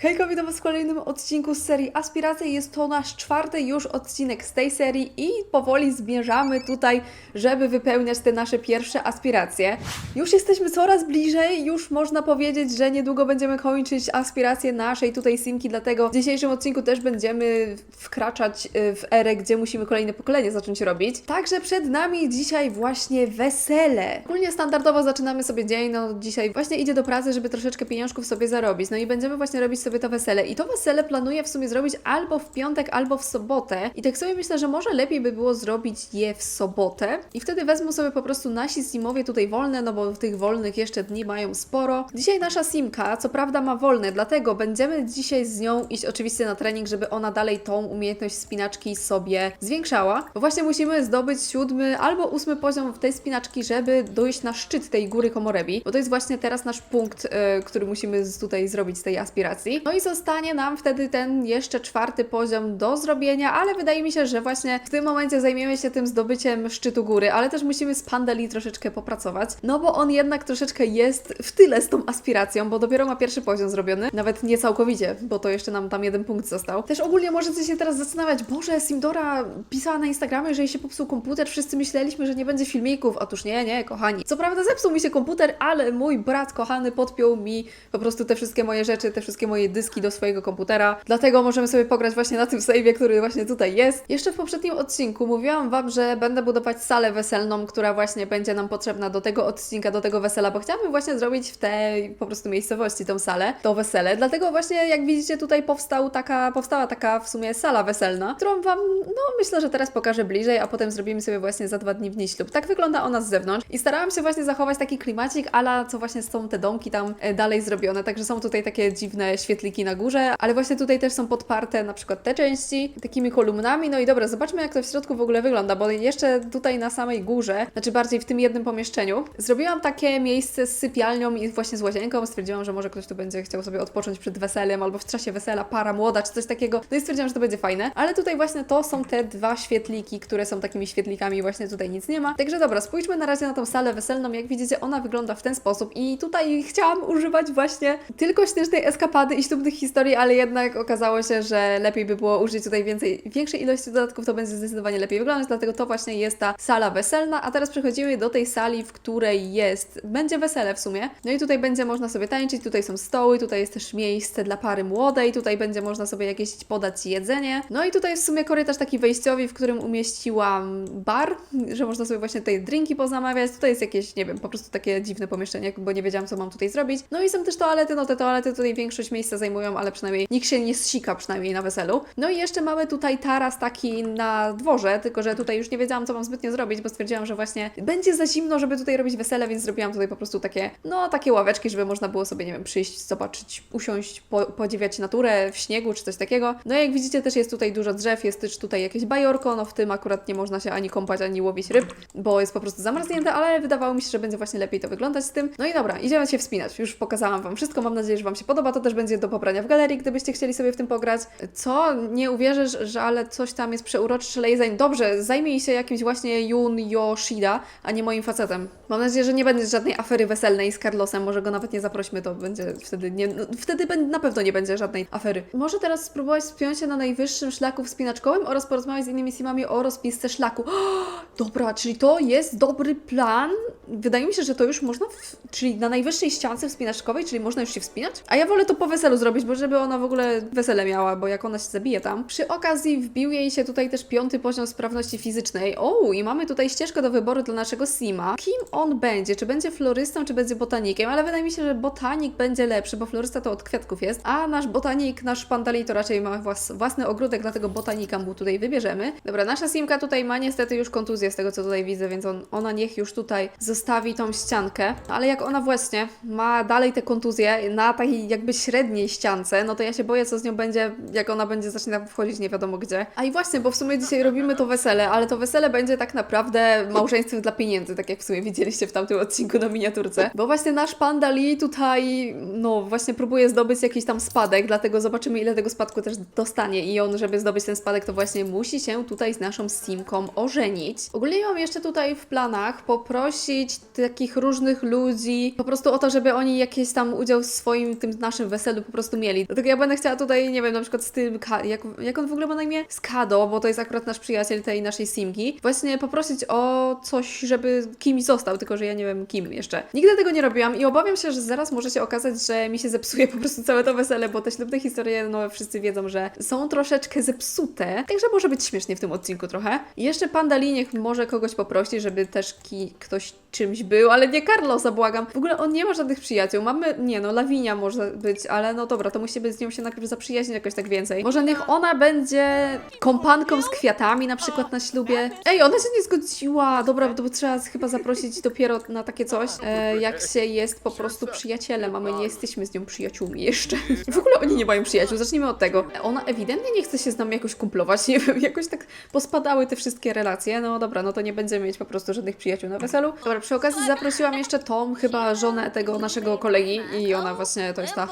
Hejka, witam Was w kolejnym odcinku z serii Aspiracje. Jest to nasz czwarty już odcinek z tej serii i powoli zmierzamy tutaj, żeby wypełniać te nasze pierwsze aspiracje. Już jesteśmy coraz bliżej, już można powiedzieć, że niedługo będziemy kończyć aspiracje naszej tutaj simki, dlatego w dzisiejszym odcinku też będziemy wkraczać y, w erę, gdzie musimy kolejne pokolenie zacząć robić. Także przed nami dzisiaj właśnie wesele. Ogólnie standardowo zaczynamy sobie dzień, no dzisiaj właśnie idzie do pracy, żeby troszeczkę pieniążków sobie zarobić. No i będziemy właśnie robić sobie to wesele. I to wesele planuję w sumie zrobić albo w piątek, albo w sobotę. I tak sobie myślę, że może lepiej by było zrobić je w sobotę. I wtedy wezmą sobie po prostu nasi simowie tutaj wolne, no bo tych wolnych jeszcze dni mają sporo. Dzisiaj nasza simka, co prawda ma wolne, dlatego będziemy dzisiaj z nią iść oczywiście na trening, żeby ona dalej tą umiejętność spinaczki sobie zwiększała. Bo właśnie musimy zdobyć siódmy albo ósmy poziom w tej spinaczki, żeby dojść na szczyt tej góry Komorebi. Bo to jest właśnie teraz nasz punkt, e, który musimy tutaj zrobić z tej aspiracji. No i zostanie nam wtedy ten jeszcze czwarty poziom do zrobienia, ale wydaje mi się, że właśnie w tym momencie zajmiemy się tym zdobyciem szczytu góry, ale też musimy z Pandeli troszeczkę popracować, no bo on jednak troszeczkę jest w tyle z tą aspiracją, bo dopiero ma pierwszy poziom zrobiony, nawet nie całkowicie, bo to jeszcze nam tam jeden punkt został. Też ogólnie możecie się teraz zastanawiać, Boże, Simdora pisała na Instagramie, że jej się popsuł komputer, wszyscy myśleliśmy, że nie będzie filmików, otóż nie, nie, kochani. Co prawda zepsuł mi się komputer, ale mój brat kochany podpiął mi po prostu te wszystkie moje rzeczy, te wszystkie moje dyski do swojego komputera, dlatego możemy sobie pograć właśnie na tym save'ie, który właśnie tutaj jest. Jeszcze w poprzednim odcinku mówiłam Wam, że będę budować salę weselną, która właśnie będzie nam potrzebna do tego odcinka, do tego wesela, bo chciałabym właśnie zrobić w tej po prostu miejscowości tą salę, to wesele, dlatego właśnie jak widzicie tutaj powstał taka, powstała taka w sumie sala weselna, którą Wam, no myślę, że teraz pokażę bliżej, a potem zrobimy sobie właśnie za dwa dni w niej ślub. Tak wygląda ona z zewnątrz i starałam się właśnie zachować taki klimacik, ala co właśnie są te domki tam e, dalej zrobione, także są tutaj takie dziwne świetliki na górze, ale właśnie tutaj też są podparte na przykład te części takimi kolumnami, no i dobra, zobaczmy jak to w środku w ogóle wygląda, bo jeszcze tutaj na samej górze, znaczy bardziej w tym jednym pomieszczeniu, zrobiłam takie miejsce z sypialnią i właśnie z łazienką, stwierdziłam, że może ktoś tu będzie chciał sobie odpocząć przed weselem albo w czasie wesela, para młoda czy coś takiego, no i stwierdziłam, że to będzie fajne, ale tutaj właśnie to są te dwa świetliki, które są takimi świetlikami, właśnie tutaj nic nie ma, także dobra, spójrzmy na razie na tą salę weselną, jak widzicie ona wygląda w ten sposób. I tutaj chciałam używać właśnie tylko śnieżnej eskapady i ślubnych historii, ale jednak okazało się, że lepiej by było użyć tutaj więcej, większej ilości dodatków, to będzie zdecydowanie lepiej wyglądać, dlatego to właśnie jest ta sala weselna, a teraz przechodzimy do tej sali, w której jest, będzie wesele w sumie, no i tutaj będzie można sobie tańczyć, tutaj są stoły, tutaj jest też miejsce dla pary młodej, tutaj będzie można sobie jakieś podać jedzenie, no i tutaj jest w sumie korytarz taki wejściowy, w którym umieściłam bar, że można sobie właśnie tutaj drinki pozamawiać, tutaj jest jakieś, nie wiem, po prostu takie dziwne pomieszczenie, bo nie wiedziałam, co mam tutaj zrobić, no i są też toalety, no te toalety tutaj większość miejsca zajmują, ale przynajmniej nikt się nie zsika przynajmniej na weselu. No i jeszcze mamy tutaj taras taki na dworze, tylko że tutaj już nie wiedziałam, co mam zbytnio zrobić, bo stwierdziłam, że właśnie będzie za zimno, żeby tutaj robić wesele, więc zrobiłam tutaj po prostu takie, no takie ławeczki, żeby można było sobie, nie wiem, przyjść, zobaczyć, usiąść, po, podziwiać naturę w śniegu czy coś takiego. No i jak widzicie też jest tutaj dużo drzew, jest też tutaj jakieś bajorko, no w tym akurat nie można się ani kąpać, ani łowić ryb, bo jest po prostu zamarznięte, ale wydawało mi się, że będzie właśnie lepiej to wyglądać z tym. No i dobra, idziemy się wspinać. Już pokazałam Wam wszystko, mam nadzieję, że Wam się podoba. To też będzie do pobrania w galerii, gdybyście chcieli sobie w tym pograć. Co? Nie uwierzysz, że ale coś tam jest przeuroczy, szalejezań. Dobrze, zajmij się jakimś właśnie Jun Yoshida, a nie moim facetem. Mam nadzieję, że nie będzie żadnej afery weselnej z Carlosem, może go nawet nie zaprośmy, to będzie wtedy nie... No, wtedy na pewno nie będzie żadnej afery. Może teraz spróbować spiąć się na najwyższym szlaku wspinaczkowym oraz porozmawiać z innymi simami o rozpisce szlaku. Dobra, czyli to jest dobry plan. Wydaje mi się, że to już można, w, czyli na najwyższej ściance wspinaczkowej, czyli można już się wspinać. A ja wolę to po weselu zrobić, bo żeby ona w ogóle wesele miała, bo jak ona się zabije tam. Przy okazji wbił jej się tutaj też piąty poziom sprawności fizycznej. O, i mamy tutaj ścieżkę do wyboru dla naszego sima. Kim on będzie? Czy będzie florystą, czy będzie botanikiem? Ale wydaje mi się, że botanik będzie lepszy, bo florysta to od kwiatków jest, a nasz botanik, nasz pandali to raczej ma włas, własny ogródek, dlatego botanika mu tutaj wybierzemy. Dobra, nasza simka tutaj ma niestety już kontuzję z tego, co tutaj widzę, więc on, ona niech już tutaj zostawi tą ściankę. Ale jak ona właśnie ma dalej te kontuzje na takiej jakby średniej ściance, no to ja się boję, co z nią będzie, jak ona będzie zaczyna wchodzić nie wiadomo gdzie. A i właśnie, bo w sumie dzisiaj robimy to wesele, ale to wesele będzie tak naprawdę małżeństwem dla pieniędzy, tak jak w sumie widzieliście w tamtym odcinku na miniaturce. Bo właśnie nasz panda Lee tutaj, no właśnie próbuje zdobyć jakiś tam spadek, dlatego zobaczymy ile tego spadku też dostanie i on, żeby zdobyć ten spadek, to właśnie musi się tutaj z naszą simką ożenić. Ogólnie mam jeszcze tutaj w planach poprosić takich różnych ludzi po prostu o to, żeby oni jakiś tam udział w swoim tym naszym weselu po prostu mieli. Dlatego ja będę chciała tutaj, nie wiem, na przykład z tym, jak, jak on w ogóle ma na imię? Z Kado, bo to jest akurat nasz przyjaciel tej naszej Simki. Właśnie poprosić o coś, żeby kimś został, tylko że ja nie wiem kim jeszcze. Nigdy tego nie robiłam i obawiam się, że zaraz może się okazać, że mi się zepsuje po prostu całe to wesele, bo te ślubne historie, no wszyscy wiedzą, że są troszeczkę zepsute, także może być śmiesznie w tym odcinku trochę. I jeszcze Pandali niech może kogoś poprosi, żeby też ki- ktoś czymś był, ale nie Carlosa, błagam. W ogóle on nie ma żadnych przyjaciół. Mamy, nie no, Lawinia może być, ale no dobra, to musimy z nią się najpierw zaprzyjaźnić jakoś tak więcej. Może niech ona będzie kompanką z kwiatami na przykład na ślubie. Ej, ona się nie zgodziła. Dobra, to trzeba chyba zaprosić dopiero na takie coś, e, jak się jest po prostu przyjacielem, a my nie jesteśmy z nią przyjaciółmi jeszcze. W ogóle oni nie mają przyjaciół, zacznijmy od tego. Ona ewidentnie nie chce się z nami jakoś kumplować, nie wiem, jakoś tak pospadały te wszystkie relacje. No dobra, no to nie będziemy mieć po prostu żadnych przyjaciół na weselu. Dobra, przy okazji zaprosiłam jeszcze Tom, chyba żonę tego naszego kolegi i ona właśnie to jest ta.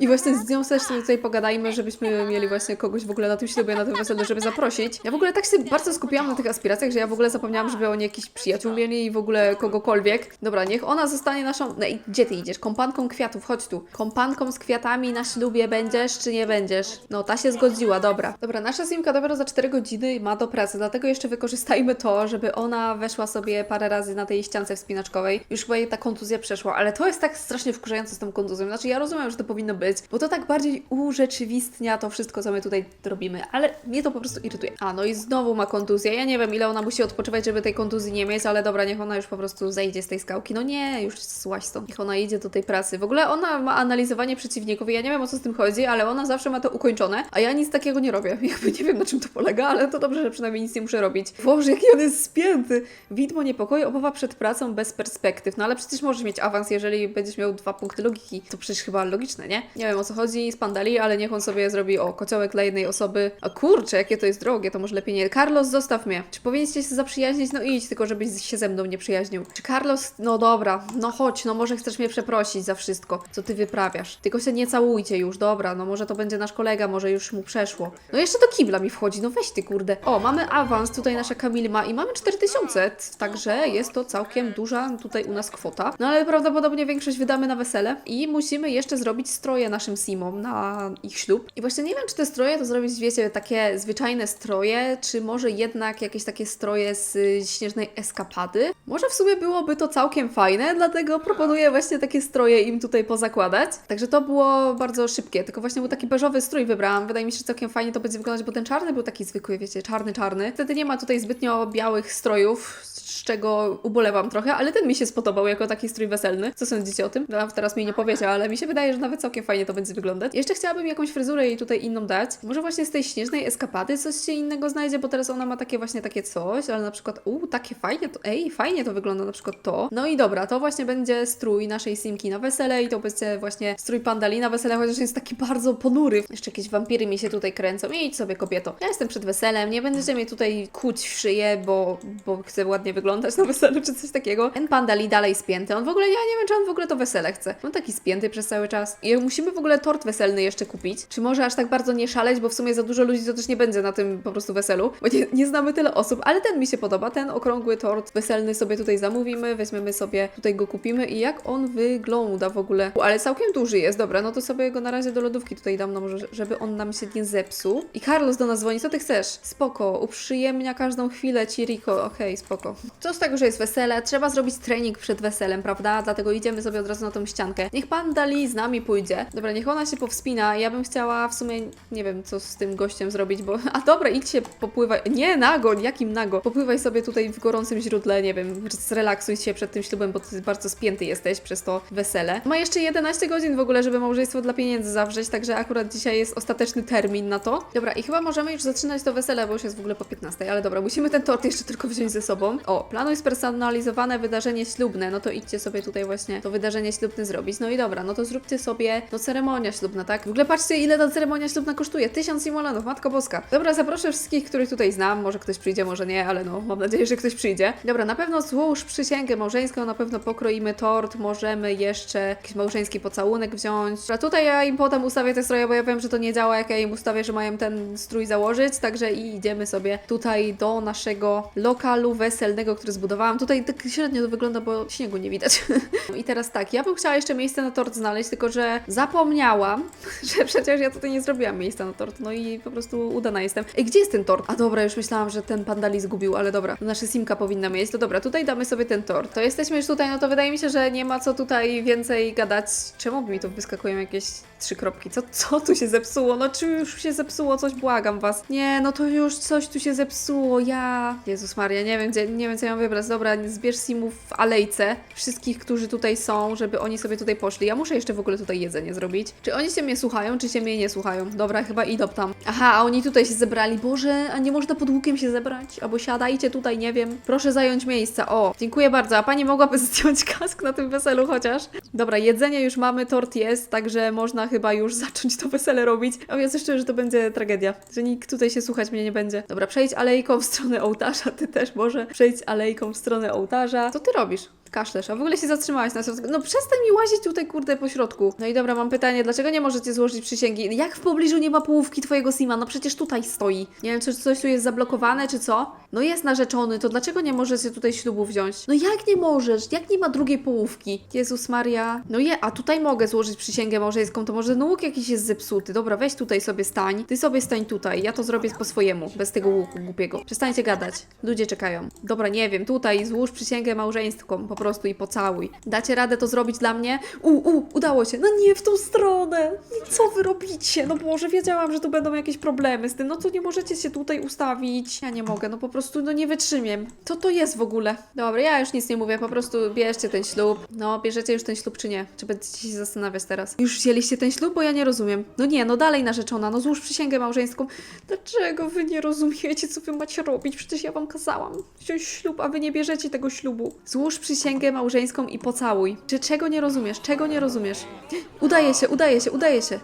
I właśnie z nią też sobie tutaj pogadajmy, żebyśmy mieli właśnie kogoś w ogóle na tym ślubie, na tym weselu, żeby zaprosić. Ja w ogóle tak się bardzo skupiłam na tych aspiracjach, że ja w ogóle zapomniałam, żeby oni jakiś przyjaciół mieli i w ogóle kogokolwiek. Dobra, niech ona zostanie naszą... No i gdzie ty idziesz? Kompanką kwiatów, chodź tu. Kompanką z kwiatami na ślubie będziesz, czy nie będziesz? No, ta się zgodziła, dobra. Dobra, nasza Simka dopiero za 4 godziny ma do pracy, dlatego jeszcze wykorzystajmy to, żeby ona weszła sobie parę razy na tej ściance wspinaczkowej. Już chyba jej ta kontuzja przeszła, ale to jest tak strasznie wkurzające z tą kontuzją. Znaczy, ja rozumiem, że to powinno być, bo to tak bardziej urzeczywistnia to wszystko, co my tutaj robimy, ale mnie to po prostu irytuje. A, no i znowu ma kontuzję. Ja nie wiem, ile ona musi odpoczywać, żeby tej kontuzji nie mieć, ale dobra, niech ona już po prostu zejdzie z tej skałki. No nie, już złaś stąd. Niech ona idzie do tej pracy. W ogóle ona ma analizowanie przeciwników i ja nie wiem, o co z tym chodzi, ale ona zawsze ma to ukończone, a ja nic takiego nie robię. Jakby nie wiem, na czym to polega, ale to dobrze, że przynajmniej nic nie muszę robić. Boże, jaki on jest spięty. Widmo niepokoju, obawa przed pracą bez perspektyw. No ale przecież możesz mieć awans, jeżeli będziesz miał dwa punkty logiki. To przecież chyba logiczne, nie? Nie wiem, o co chodzi z Pandali, ale niech on sobie zrobi, o, kociołek dla jednej osoby. A kurczę, jakie to jest drogie, to może lepiej nie. Carlos, zostaw mnie. Czy powinniście się zaprzyjaźnić? No idź, tylko żebyś się ze mną nie przyjaźnił. Czy Carlos, no dobra, no chodź, no może chcesz mnie przeprosić za wszystko, co ty wyprawiasz. Tylko się nie całujcie już, dobra, no może to będzie nasz kolega, może już mu przeszło. No jeszcze do kibla mi wchodzi, no weź ty kurde. O, mamy awans, tutaj nasza Kamil ma i mamy 4000, także jest to całkiem duża tutaj u nas kwota. No ale prawdopodobnie większość wydamy na wesele i musimy jeszcze zrobić stroje naszym simom na ich ślub. I właśnie nie wiem, czy te stroje to zrobić, wiecie, takie zwyczajne stroje, czy może jednak jakieś takie stroje z y, śnieżnej eskapady. Może w sumie byłoby to całkiem fajne, dlatego proponuję właśnie takie stroje im tutaj pozakładać. Także to było bardzo szybkie, tylko właśnie był taki beżowy strój wybrałam. Wydaje mi się, że całkiem fajnie to będzie wyglądać, bo ten czarny był taki zwykły, wiecie, czarny, czarny. Wtedy nie ma tutaj zbytnio białych strojów, z czego ubolewam trochę, ale ten mi się spodobał jako taki strój weselny. Co sądzicie o tym? No, teraz mi nie powiecie, ale mi się wydaje, że nawet całkiem fajnie to będzie wyglądać. Jeszcze chciałabym jakąś fryzurę jej tutaj inną dać. Może właśnie z tej śnieżnej eskapady coś się innego znajdzie, bo teraz ona ma takie właśnie takie coś, ale na przykład, u, takie fajnie to, ej, fajnie to wygląda na przykład to. No i dobra, to właśnie będzie strój naszej Simki na wesele i to będzie właśnie strój Pandali na wesele, chociaż jest taki bardzo ponury. Jeszcze jakieś wampiry mi się tutaj kręcą. Idź sobie kobieto. Ja jestem przed weselem, nie będziecie mnie tutaj kuć w szyję, bo, bo chcę ładnie wyglądać na weselu czy coś takiego. Ten Pandali dalej spięty. On w ogóle, ja nie wiem, czy on w ogóle to wesele chce. On taki spięty przez cały czas. I musimy w ogóle tort weselny jeszcze kupić. Czy może aż tak bardzo nie szaleć, bo w sumie za dużo ludzi to też nie będzie na tym po prostu weselu, bo nie, nie znamy tyle osób, ale ten mi się podoba. Ten okrągły tort weselny sobie tutaj zamówimy, weźmiemy sobie, tutaj go kupimy i jak on wygląda w ogóle. U, Ale całkiem duży jest, dobra, no to sobie go na razie do lodówki tutaj dam, no może, żeby on nam się nie zepsuł. I Carlos do nas dzwoni, co ty chcesz? Spoko, uprzyjemnia każdą chwilę ci Rico, okej, spoko. Co z tego, że jest wesele? Trzeba zrobić trening przed weselem, prawda? Dlatego idziemy sobie od razu na tą ściankę. Niech pan Dali z nami pójdzie. Dobra, niech ona się powspina. Ja bym chciała w sumie, nie wiem, co z tym gościem zrobić, bo... A dobra, idź się popływaj. Nie, nago, jakim nago? Popływaj sobie tutaj w gorącym źródle, nie wiem, zrelaksuj się przed tym ślubem, bo ty bardzo spięty jesteś przez to wesele. Ma jeszcze 11 godzin w ogóle, żeby małżeństwo dla pieniędzy zawrzeć, także akurat dzisiaj jest ostateczny termin na to. Dobra, i chyba możemy już zaczynać to wesele, bo już jest w ogóle po 15, ale dobra, musimy ten tort jeszcze tylko wziąć ze sobą. O, planuj spersonalizowane wydarzenie ślubne, no to idźcie sobie tutaj właśnie to wydarzenie ślubne zrobić. No i dobra, no to zróbcie sobie, no ceremonia ślubna, tak? W ogóle patrzcie, ile ta ceremonia ślubna kosztuje. Tysiąc simolanów, matko boska. Dobra, zaproszę wszystkich, których tutaj znam, może ktoś przyjdzie, może nie, ale no, mam nadzieję, że ktoś przyjdzie. Dobra, na pewno złóż przysięgę małżeńską, na pewno pokroimy tort, możemy jeszcze jakiś małżeński pocałunek wziąć. Dobra, tutaj ja im potem ustawię te stroje, bo ja wiem, że to nie działa, jak ja im ustawię, że mają ten strój założyć, także i idziemy sobie tutaj do naszego lokalu weselnego, który zbudowałam. Tutaj tak średnio to wygląda, bo śniegu nie widać. I teraz tak, ja bym chciała jeszcze miejsce na tort znaleźć, tylko że za zapomniałam, że przecież ja tutaj nie zrobiłam miejsca na tort, no i po prostu udana jestem. Ej, gdzie jest ten tort? A dobra, już myślałam, że ten pandali zgubił, ale dobra, nasza simka powinna mieć. To dobra, tutaj damy sobie ten tort. To jesteśmy już tutaj, no to wydaje mi się, że nie ma co tutaj więcej gadać. Czemu mi tu wyskakują jakieś trzy kropki? Co, co tu się zepsuło? No czy już się zepsuło coś? Błagam was. Nie, no to już coś tu się zepsuło. Ja... Jezus Maria, nie wiem, gdzie, nie wiem co ja wybrać. Dobra, zbierz simów w alejce. Wszystkich, którzy tutaj są, żeby oni sobie tutaj poszli. Ja muszę jeszcze w ogóle tutaj jedzenie zrobić. Czy oni się mnie słuchają, czy się mnie nie słuchają? Dobra, chyba idą tam. Aha, a oni tutaj się zebrali. Boże, a nie można pod łukiem się zebrać? Albo siadajcie tutaj, nie wiem. Proszę zająć miejsca. O, dziękuję bardzo. A pani mogłaby zdjąć kask na tym weselu chociaż? Dobra, jedzenie już mamy, tort jest, także można chyba już zacząć to wesele robić. A ja czuję, że to będzie tragedia, że nikt tutaj się słuchać mnie nie będzie. Dobra, przejdź alejką w stronę ołtarza, ty też może przejdź alejką w stronę ołtarza. Co ty robisz? Kaszlesz, a w ogóle się zatrzymałaś na środku. No przestań mi łazić tutaj, kurde, po środku. No i dobra, mam pytanie, dlaczego nie możecie złożyć przysięgi? Jak w pobliżu nie ma połówki twojego Sima? No przecież tutaj stoi. Nie wiem, czy coś tu jest zablokowane, czy co? No jest narzeczony, to dlaczego nie możecie tutaj ślubu wziąć? No jak nie możesz? Jak nie ma drugiej połówki? Jezus Maria. No je, a tutaj mogę złożyć przysięgę małżeńską, to może no łuk jakiś jest zepsuty. Dobra, weź tutaj sobie stań. Ty sobie stań tutaj, ja to zrobię po swojemu, bez tego łuku głupiego. Przestańcie gadać. Ludzie czekają. Dobra, nie wiem, tutaj złóż przysięgę małżeńską po prostu i pocałuj. Dacie radę to zrobić dla mnie? U, u, udało się. No nie w tą stronę. Co wy robicie? No Boże, wiedziałam, że tu będą jakieś problemy z tym. No to nie możecie się tutaj ustawić. Ja nie mogę, no po prostu, no nie wytrzymiem. Co to jest w ogóle? Dobra, ja już nic nie mówię, po prostu bierzcie ten ślub. No, bierzecie już ten ślub czy nie? Czy będziecie się zastanawiać teraz? Już wzięliście ten ślub? Bo ja nie rozumiem. No nie, no dalej narzeczona, no złóż przysięgę małżeńską. Dlaczego wy nie rozumiecie, co wy macie robić? Przecież ja wam kazałam wziąć ślub, a wy nie bierzecie tego ślubu. Złóż przysięgę małżeńską i pocałuj. Czy czego nie rozumiesz? Czego nie rozumiesz? Udaje się, udaje się, udaje się.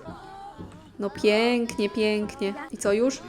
No pięknie, pięknie. I co już?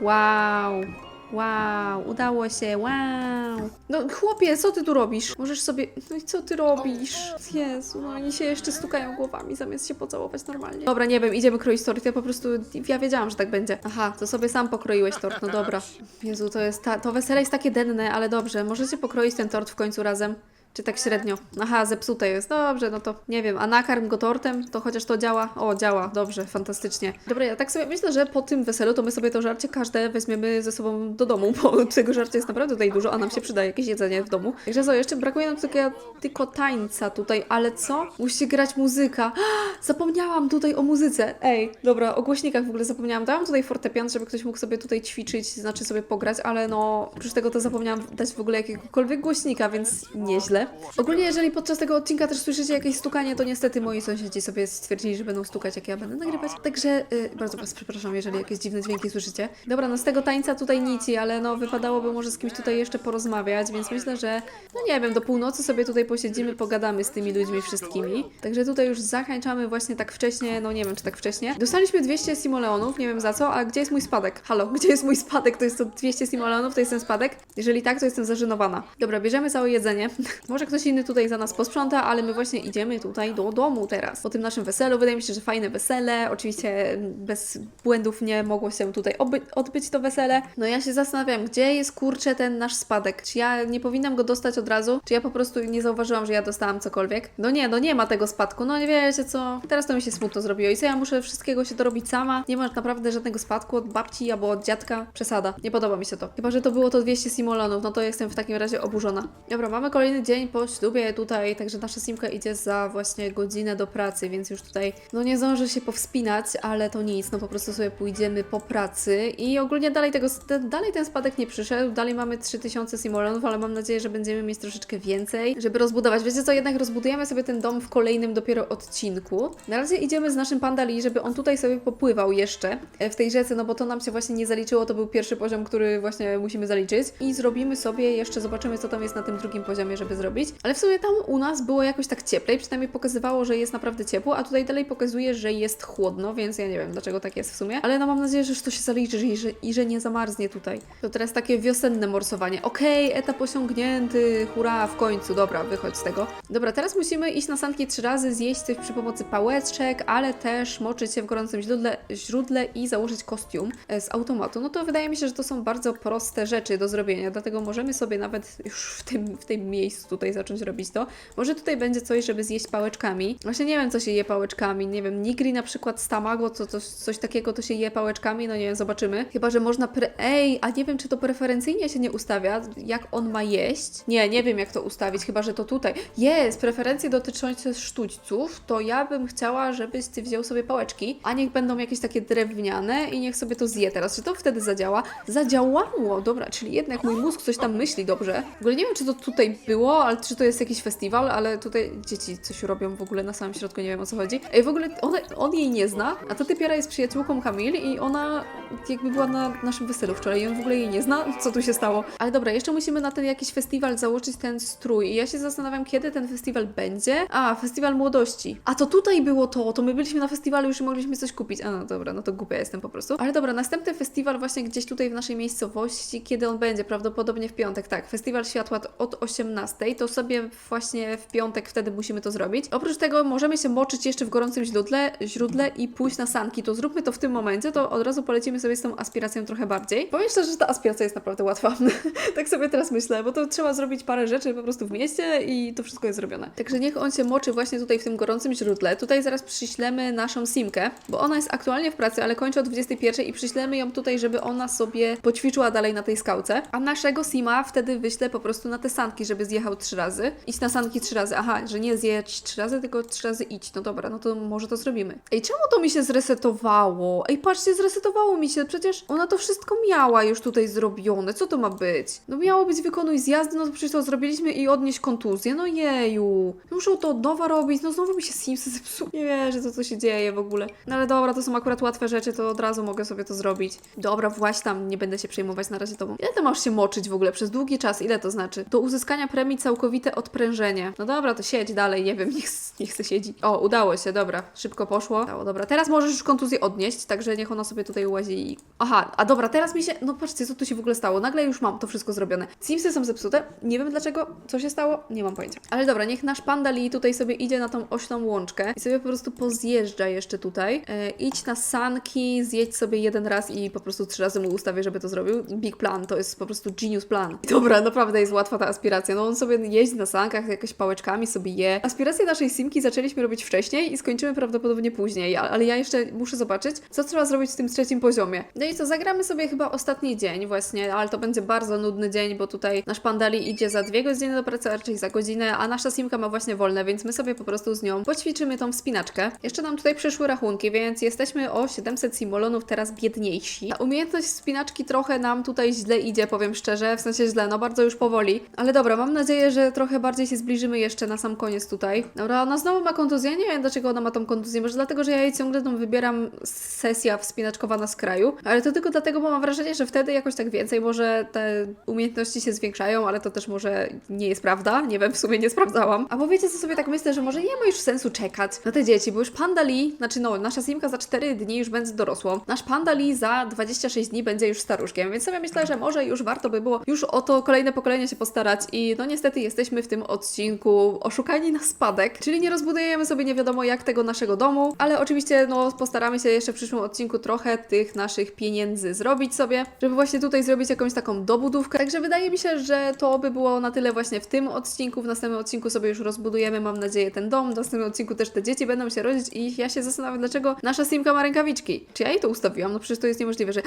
Wow. Wow, udało się, wow. No chłopie, co ty tu robisz? Możesz sobie... No i co ty robisz? Jezu, oni się jeszcze stukają głowami zamiast się pocałować normalnie. Dobra, nie wiem, idziemy kroić tort. Ja po prostu... Ja wiedziałam, że tak będzie. Aha, to sobie sam pokroiłeś tort, no dobra. Jezu, to jest... Ta... To wesele jest takie denne, ale dobrze. Możecie pokroić ten tort w końcu razem? Czy tak średnio? Aha, zepsute jest. Dobrze, no to nie wiem. A nakarm go tortem? To chociaż to działa? O, działa. Dobrze, fantastycznie. Dobra, ja tak sobie myślę, że po tym weselu to my sobie to żarcie każde weźmiemy ze sobą do domu, bo tego żarcia jest naprawdę tutaj dużo, a nam się przyda jakieś jedzenie w domu. Także co, jeszcze brakuje nam tylko, tylko tańca tutaj, ale co? Musi grać muzyka. Zapomniałam tutaj o muzyce. Ej, dobra, o głośnikach w ogóle zapomniałam. Dałam tutaj fortepian, żeby ktoś mógł sobie tutaj ćwiczyć, znaczy sobie pograć, ale no, oprócz tego to zapomniałam dać w ogóle jakiegokolwiek głośnika, więc nieźle. Ogólnie, jeżeli podczas tego odcinka też słyszycie jakieś stukanie, to niestety moi sąsiedzi sobie stwierdzili, że będą stukać, jak ja będę nagrywać. Także y, bardzo Was przepraszam, jeżeli jakieś dziwne dźwięki słyszycie. Dobra, no z tego tańca tutaj nic, ale no wypadałoby może z kimś tutaj jeszcze porozmawiać, więc myślę, że no nie wiem, do północy sobie tutaj posiedzimy, pogadamy z tymi ludźmi wszystkimi. Także tutaj już zakańczamy właśnie tak wcześnie, no nie wiem, czy tak wcześnie. Dostaliśmy 200 simoleonów, nie wiem za co, a gdzie jest mój spadek? Halo, gdzie jest mój spadek? To jest to 200 simoleonów, to jest ten spadek? Jeżeli tak, to jestem zażenowana. Dobra, bierzemy całe jedzenie. może ktoś inny tutaj za nas posprząta, ale my właśnie idziemy tutaj do domu teraz. Po tym naszym weselu, wydaje mi się, że fajne wesele. Oczywiście bez błędów nie mogło się tutaj odbyć to wesele. No ja się zastanawiam, gdzie jest kurczę ten nasz spadek? Czy ja nie powinnam go dostać od razu? Czy ja po prostu nie zauważyłam, że ja dostałam cokolwiek? No nie, no nie ma tego spadku. No nie wiecie co? Teraz to mi się smutno zrobiło. I co ja muszę wszystkiego się dorobić sama? Nie ma naprawdę żadnego spadku od babci albo od dziadka. Przesada. Nie podoba mi się to. Chyba, że to było to 200 simolonów, no to jestem w takim razie oburzona. Dobra, mamy kolejny dzień po ślubie tutaj, także nasza simka idzie za właśnie godzinę do pracy, więc już tutaj no nie zdąży się powspinać, ale to nic, no po prostu sobie pójdziemy po pracy i ogólnie dalej tego, ten, dalej ten spadek nie przyszedł, dalej mamy 3000 simolonów, ale mam nadzieję, że będziemy mieć troszeczkę więcej, żeby rozbudować. Wiecie co, jednak rozbudujemy sobie ten dom w kolejnym dopiero odcinku. Na razie idziemy z naszym pandali, żeby on tutaj sobie popływał jeszcze e, w tej rzece, no bo to nam się właśnie nie zaliczyło, to był pierwszy poziom, który właśnie musimy zaliczyć i zrobimy sobie jeszcze, zobaczymy co tam jest na tym drugim poziomie, żeby zrobić, ale w sumie tam u nas było jakoś tak cieplej, przynajmniej pokazywało, że jest naprawdę ciepło, a tutaj dalej pokazuje, że jest chłodno, więc ja nie wiem dlaczego tak jest w sumie, ale no mam nadzieję, że to się zaliczy i że, i że nie zamarznie tutaj. To teraz takie wiosenne morsowanie. Okej, etap osiągnięty, hurra, w końcu, dobra, wychodź z tego. Dobra, teraz musimy iść na sanki trzy razy, zjeść coś przy pomocy pałeczek, ale też moczyć się w gorącym źródle, źródle i założyć kostium e, z automatu. No to wydaje mi się, że to są bardzo proste rzeczy do zrobienia, dlatego możemy sobie nawet już w tym, w tym miejscu tutaj zacząć robić to. Może tutaj będzie coś, żeby zjeść pałeczkami. Właśnie nie wiem, co się je pałeczkami. Nie wiem, nigri na przykład z tamago, co, coś, coś takiego to się je pałeczkami, no nie wiem, zobaczymy. Chyba, że można. Pre... Ej, a nie wiem, czy to preferencyjnie się nie ustawia, jak on ma jeść. Nie, nie wiem, jak to ustawić, chyba, że to tutaj. Jest, preferencje dotyczące sztućców, to ja bym chciała, żebyś ty wziął sobie pałeczki, a niech będą jakieś takie drewniane i niech sobie to zje teraz. Czy to wtedy zadziała? Zadziałało, dobra, czyli jednak mój mózg coś tam myśli dobrze. W ogóle nie wiem, czy to tutaj było, ale czy to jest jakiś festiwal, ale tutaj dzieci coś robią w ogóle na samym środku, nie wiem o co chodzi. Ej, w ogóle on, on jej nie zna, a ta typiara jest przyjaciółką Kamil i ona jakby była na naszym weselu wczoraj i on w ogóle jej nie zna, co tu się stało. Ale dobra, jeszcze musimy na ten jakiś festiwal założyć ten strój i ja się zastanawiam, kiedy ten festiwal będzie. A, festiwal młodości. A to tutaj było to, to my byliśmy na festiwalu już i mogliśmy coś kupić. A no dobra, no to głupia jestem po prostu. Ale dobra, następny festiwal właśnie gdzieś tutaj w naszej miejscowości, kiedy on będzie? Prawdopodobnie w piątek, tak. Festiwal światła od 18, to sobie właśnie w piątek wtedy musimy to zrobić. Oprócz tego możemy się moczyć jeszcze w gorącym źródle, źródle i pójść na sanki. To zróbmy to w tym momencie, to od razu polecimy sobie z tą aspiracją trochę bardziej. Powiem szczerze, że ta aspiracja jest naprawdę łatwa. tak sobie teraz myślę, bo to trzeba zrobić parę rzeczy po prostu w mieście i to wszystko jest zrobione. Także niech on się moczy właśnie tutaj w tym gorącym źródle. Tutaj zaraz przyślemy naszą simkę, bo ona jest aktualnie w pracy, ale kończy o 21 i przyślemy ją tutaj, żeby ona sobie poćwiczyła dalej na tej skałce. A naszego sima wtedy wyślę po prostu na te sanki, żeby zjechał trzy razy. Idź na sanki trzy razy. Aha, że nie zjedź trzy razy, tylko trzy razy idź. No dobra, no to może to zrobimy. Ej, czemu to mi się zresetowało? Ej, patrzcie, zresetowało mi się. Przecież ona to wszystko miała już tutaj zrobione. Co to ma być? No miało być wykonuj zjazdy, no to przecież to zrobiliśmy i odnieść kontuzję. No jeju. Muszę to od nowa robić. No znowu mi się Simsy zepsuł. Nie wierzę, co to się dzieje w ogóle. No ale dobra, to są akurat łatwe rzeczy, to od razu mogę sobie to zrobić. Dobra, właśnie tam, nie będę się przejmować na razie tobą. Ile ty masz się moczyć w ogóle przez długi czas? Ile to znaczy? Do uzyskania premii całkowite odprężenie. No dobra, to siedź dalej, nie wiem, niech, niech se siedzi. O, udało się, dobra, szybko poszło. Udało, dobra, teraz możesz już kontuzję odnieść, także niech ona sobie tutaj łazi i... Aha, a dobra, teraz mi się... No patrzcie, co tu się w ogóle stało. Nagle już mam to wszystko zrobione. Simsy są zepsute, nie wiem dlaczego, co się stało, nie mam pojęcia. Ale dobra, niech nasz pandali tutaj sobie idzie na tą ośną łączkę i sobie po prostu pozjeżdża jeszcze tutaj. E, idź na sanki, zjedź sobie jeden raz i po prostu trzy razy mu ustawię, żeby to zrobił. Big plan, to jest po prostu genius plan. Dobra, naprawdę jest łatwa ta aspiracja. No on sobie jeździ na sankach, jakieś pałeczkami sobie je. Aspiracje naszej simki zaczęliśmy robić wcześniej i skończymy prawdopodobnie później, ale ja jeszcze muszę zobaczyć, co trzeba zrobić w tym trzecim poziomie. No i co, zagramy sobie chyba ostatni dzień właśnie, ale to będzie bardzo nudny dzień, bo tutaj nasz pandali idzie za dwie godziny do pracy, a raczej za godzinę, a nasza simka ma właśnie wolne, więc my sobie po prostu z nią poćwiczymy tą wspinaczkę. Jeszcze nam tutaj przyszły rachunki, więc jesteśmy o 700 simolonów teraz biedniejsi. Ta umiejętność wspinaczki trochę nam tutaj źle idzie, powiem szczerze, w sensie źle, no bardzo już powoli. Ale dobra, mam nadzieję, że trochę bardziej się zbliżymy jeszcze na sam koniec tutaj. Dobra, ona znowu ma kontuzję, nie wiem dlaczego ona ma tą kontuzję, może dlatego, że ja jej ciągle tą wybieram sesja wspinaczkowa na skraju, ale to tylko dlatego, bo mam wrażenie, że wtedy jakoś tak więcej może te umiejętności się zwiększają, ale to też może nie jest prawda, nie wiem, w sumie nie sprawdzałam. A bo wiecie co sobie tak myślę, że może nie ma już sensu czekać na te dzieci, bo już Panda Lee, znaczy no, nasza Simka za 4 dni już będzie dorosłą, nasz Panda Lee za 26 dni będzie już staruszkiem, więc sobie myślę, że może już warto by było już o to kolejne pokolenie się postarać i no niestety jesteśmy w tym odcinku oszukani na spadek, czyli nie rozbudujemy sobie nie wiadomo jak tego naszego domu, ale oczywiście no postaramy się jeszcze w przyszłym odcinku trochę tych naszych pieniędzy zrobić sobie, żeby właśnie tutaj zrobić jakąś taką dobudówkę. Także wydaje mi się, że to by było na tyle właśnie w tym odcinku. W następnym odcinku sobie już rozbudujemy, mam nadzieję, ten dom. W następnym odcinku też te dzieci będą się rodzić i ja się zastanawiam, dlaczego nasza Simka ma rękawiczki. Czy ja jej to ustawiłam? No przecież to jest niemożliwe, że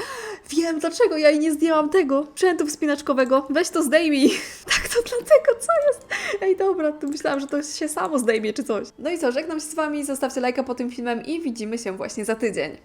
wiem dlaczego ja jej nie zdjęłam tego sprzętu wspinaczkowego. Weź to zdejmij. tak to dlatego, co jest? Ej, dobra, to myślałam, że to się samo zdejmie czy coś. No i co, żegnam się z Wami, zostawcie lajka po tym filmem i widzimy się właśnie za tydzień.